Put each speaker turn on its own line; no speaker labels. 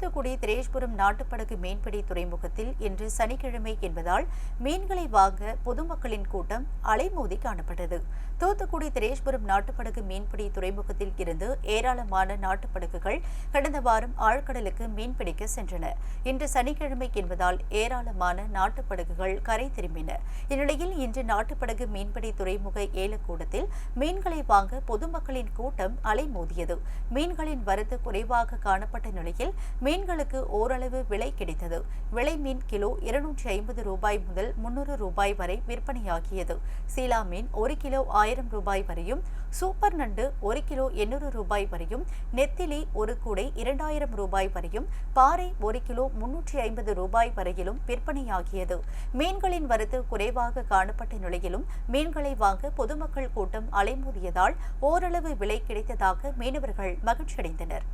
தூத்துக்குடி திரேஷ்புரம் நாட்டுப்படகு மீன்பிடி துறைமுகத்தில் இன்று சனிக்கிழமை என்பதால் மீன்களை வாங்க பொதுமக்களின் கூட்டம் அலைமோதி காணப்பட்டது. தூத்துக்குடி திரேஷ்புரம் நாட்டுப்படகு மீன்பிடி துறைமுகத்தில் இருந்து ஏராளமான நாட்டுப்படகுகள் கடந்த வாரம் ஆழ்கடலுக்கு மீன்பிடிக்க சென்றன. இன்று சனிக்கிழமை என்பதால் ஏராளமான நாட்டுப்படகுகள் கரை திரும்பின. இந்நிலையில் இன்று நாட்டுப்படகு மீன்பிடி துறைமுக ஏலக்கூடத்தில் மீன்களை வாங்க பொதுமக்களின் கூட்டம் அலைமோதியது. மீன்களின் வரத்து குறைவாக காணப்பட்ட நிலையில் மீன்களுக்கு ஓரளவு விலை கிடைத்தது. விலை மீன் கிலோ இருநூற்றி ஐம்பது ரூபாய் முதல் முன்னூறு ரூபாய் வரை விற்பனையாகியது. சீலா மீன் ஒரு கிலோ ஆயிரம் ரூபாய் வரையும் சூப்பர் நண்டு ஒரு கிலோ எண்ணூறு ரூபாய் வரையும் நெத்திலி ஒரு கூடை இரண்டாயிரம் ரூபாய் வரையும் பாறை ஒரு கிலோ முன்னூற்றி ஐம்பது ரூபாய் வரையிலும் விற்பனையாகியது. மீன்களின் வரத்து குறைவாக காணப்பட்ட நிலையிலும் மீன்களை வாங்க பொதுமக்கள் கூட்டம் அலைமோதியதால் ஓரளவு விலை கிடைத்ததாக மீனவர்கள் மகிழ்ச்சியடைந்தனர்.